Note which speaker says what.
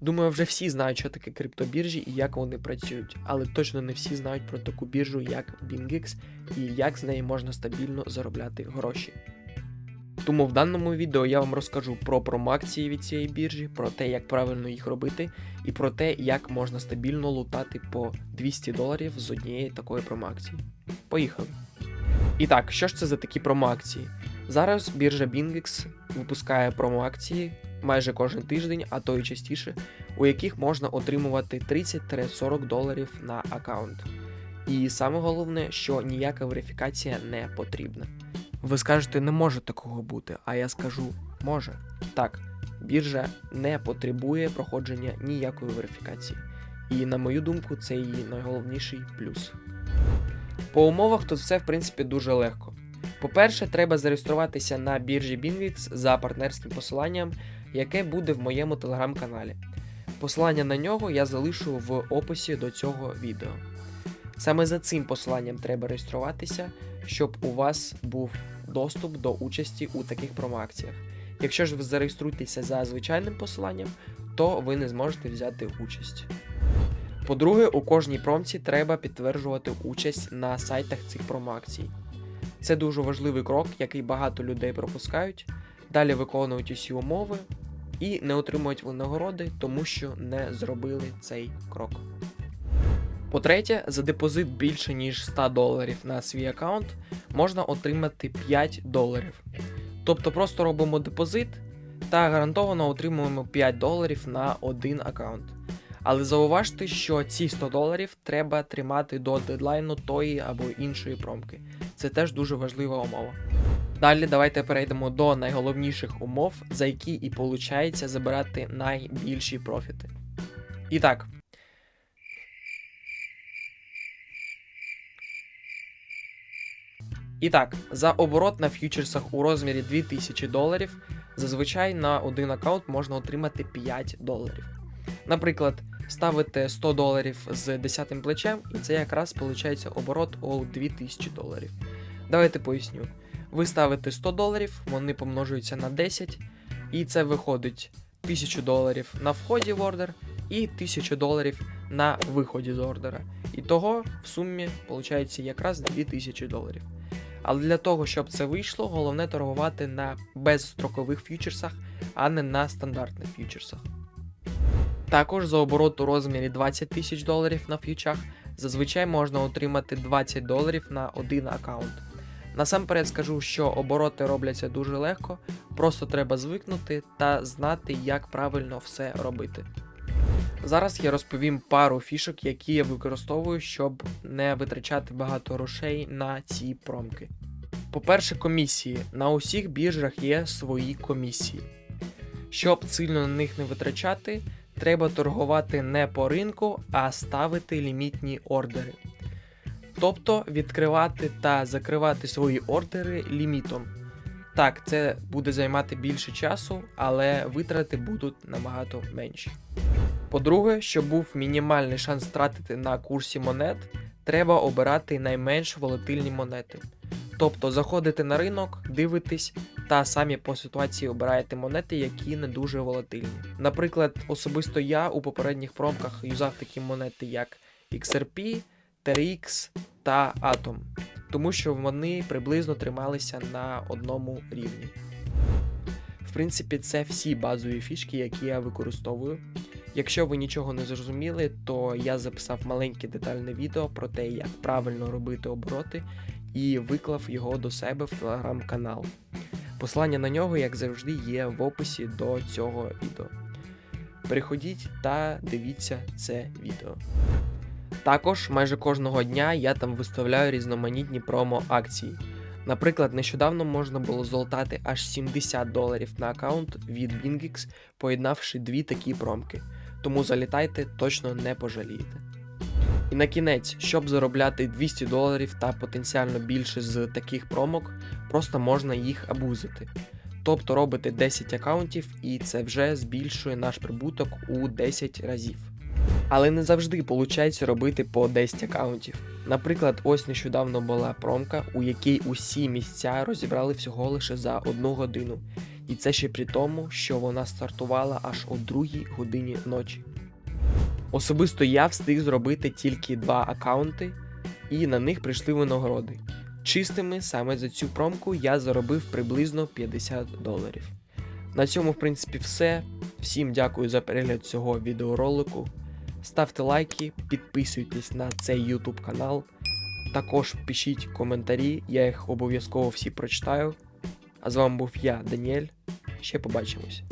Speaker 1: Думаю, вже всі знають, що таке криптобіржі і як вони працюють, але точно не всі знають про таку біржу, як BingX, і як з неї можна стабільно заробляти гроші. Тому в даному відео я вам розкажу про промоакції від цієї біржі, про те, як правильно їх робити, і про те, як можна стабільно лутати по 200 доларів з однієї такої промоакції. Поїхали! І так, що ж це за такі промоакції? Зараз біржа BingX випускає промоакції майже кожен тиждень, а то й частіше, у яких можна отримувати 30-40 доларів на аккаунт. І саме головне, що ніяка верифікація не потрібна. Ви скажете, не може такого бути, а я скажу, може. Так, біржа не потребує проходження ніякої верифікації. І на мою думку, це її найголовніший плюс. По умовах тут все в принципі дуже легко. По-перше, треба зареєструватися на біржі BingX за партнерським посиланням, яке буде в моєму телеграм-каналі. Посилання на нього я залишу в описі до цього відео. Саме за цим посиланням треба реєструватися, щоб у вас був доступ до участі у таких промоакціях. Якщо ж ви зареєструєтеся за звичайним посиланням, то ви не зможете взяти участь. По-друге, у кожній промці треба підтверджувати участь на сайтах цих промоакцій. Це дуже важливий крок, який багато людей пропускають, далі виконують усі умови і не отримують винагороди, тому що не зробили цей крок. По-третє, за депозит більше ніж 100 доларів на свій аккаунт можна отримати 5 доларів. Тобто просто робимо депозит та гарантовано отримуємо 5 доларів на один аккаунт. Але зауважте, що ці 100 доларів треба тримати до дедлайну тої або іншої промки. Це теж дуже важлива умова. Далі давайте перейдемо до найголовніших умов, за які і виходить забирати найбільші профіти. І так. І так, за оборот на ф'ючерсах у розмірі 2000 доларів зазвичай на один аккаунт можна отримати 5 доларів. Наприклад, ставите 100 доларів з 10 плечем, і це якраз виходить оборот у 2000 доларів. Давайте поясню. Ви ставите 100 доларів, вони помножуються на 10, і це виходить 1000 доларів на вході в ордер і 1000 доларів на виході з ордера. І того в сумі виходить якраз 2000 доларів. Але для того, щоб це вийшло, головне торгувати на безстрокових ф'ючерсах, а не на стандартних ф'ючерсах. Також за оборот у розмірі 20 тисяч доларів на ф'ючах зазвичай можна отримати 20 доларів на один аккаунт. Насамперед скажу, що обороти робляться дуже легко, просто треба звикнути та знати, як правильно все робити. Зараз я розповім пару фішок, які я використовую, щоб не витрачати багато грошей на ці промки. По-перше, комісії. На усіх біржах є свої комісії. Щоб сильно на них не витрачати, треба торгувати не по ринку, а ставити лімітні ордери. Тобто відкривати та закривати свої ордери лімітом. Так, це буде займати більше часу, але витрати будуть набагато менші. По-друге, щоб був мінімальний шанс втратити на курсі монет, треба обирати найменш волатильні монети. Тобто заходите на ринок, дивитесь та самі по ситуації обираєте монети, які не дуже волатильні. Наприклад, особисто я у попередніх промках юзав такі монети, як XRP, TRX та Atom, тому що вони приблизно трималися на одному рівні. В принципі, це всі базові фішки, які я використовую. Якщо ви нічого не зрозуміли, то я записав маленьке детальне відео про те, як правильно робити обороти, і виклав його до себе в телеграм-канал. Посилання на нього, як завжди, є в описі до цього відео. Переходіть та дивіться це відео. Також майже кожного дня я там виставляю різноманітні промо-акції. Наприклад, нещодавно можна було золотати аж 70 доларів на аккаунт від BingX, поєднавши дві такі промки. Тому залітайте, точно не пожалієте. І на кінець, щоб заробляти 200 доларів та потенціально більше з таких промок, просто можна їх абузити. Тобто робите 10 аккаунтів і це вже збільшує наш прибуток у 10 разів. Але не завжди виходить робити по 10 аккаунтів. Наприклад, ось нещодавно була промка, у якій усі місця розібрали всього лише за одну годину. І це ще при тому, що вона стартувала аж о 2 годині ночі. Особисто я встиг зробити тільки два аккаунти, і на них прийшли винагороди. Чистими саме за цю промку я заробив приблизно 50 доларів. На цьому, в принципі, все. Всім дякую за перегляд цього відеоролику. Ставте лайки, підписуйтесь на цей YouTube канал. Також пишіть коментарі, я їх обов'язково всі прочитаю. А з вами був я, Даніель. Ще побачимось.